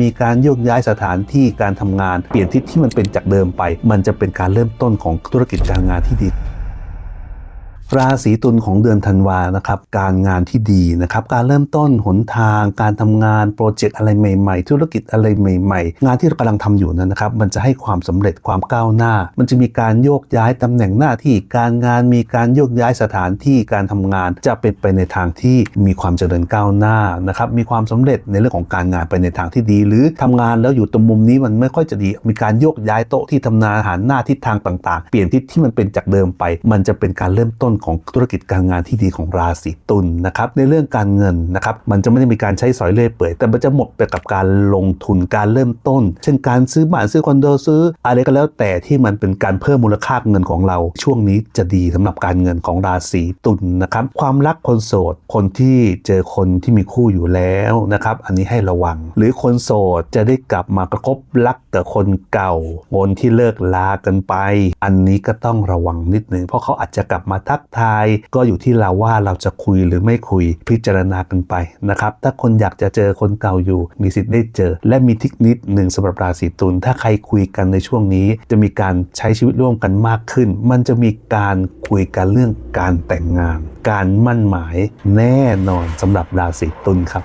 มีการโยกย้ายสถานที่การทำงาน เปลี่ยนทิศที่มันเป็นจากเดิมไป มันจะเป็นการเริ่มต้นของธุรกิจการงานที่ดี ราศีตุลของเดือนธันวานะครับ การงานที่ดีนะครับ การเริ่มต้นหนทาง การทำงานโปรเจกต์อะไรใหม่ๆ ธุรกิจอะไรใหม่ ๆ งานที่เรากำลังทำอยู่นั้นนะครับ มันจะให้ความสำเร็จความก้าวหน้า มันจะมีการโยกย้ายตำแหน่งหน้าที่การงานมีการโยกย้ายสถานที่การทำงานจะเป็นไปในทางที่มีความเจริญก้าวหน้านะครับ มีความสำเร็จในเรื่องของการงานไปในทางที่ดี หรือทำงานแล้วอยู่ตรงมุมนี้มันไม่ค่อยจะดี มีการโยกย้ายโต๊ะที่ทำงานหันหน้าทิศทางต่าง ๆ เปลี่ยนทิศที่มันเป็นจากเดิมไป มันจะเป็นการเริ่มต้นของธุรกิจการงานที่ดีของราศีตุลนะครับในเรื่องการเงินนะครับมันจะไม่ได้มีการใช้สอยเล่เปื่อย แต่มันจะหมดไปกับการลงทุนการเริ่มต้น เช่นการซื้อบ้านซื้อคอนโดซื้อ อะไรก็แล้วแต่ที่มันเป็นการเพิ่มมูลค่าเงินของเรา ช่วงนี้จะดีสำหรับการเงินของราศีตุลนะครับความรักคนโสด คนที่เจอคนที่มีคู่อยู่แล้วนะครับอันนี้ให้ระวัง หรือคนโสดจะได้กลับมากระคบรักกับคนเก่าคนที่เลิกลากันไป อันนี้ก็ต้องระวังนิดหนึ่งเพราะเขาอาจจะกลับมาทักทาย ก็อยู่ที่เราว่าเราจะคุยหรือไม่คุยพิจารณากันไปนะครับ ถ้าคนอยากจะเจอคนเก่าอยู่ มีสิทธิ์ได้เจอ และมีทิคนิคหนึ่งสำหรับราศีตุลถ้าใครคุยกันในช่วงนี้ จะมีการใช้ชีวิตร่วมกันมากขึ้น มันจะมีการคุยกันเรื่องการแต่งงาน การมั่นหมายแน่นอนสำหรับราศีตุลครับ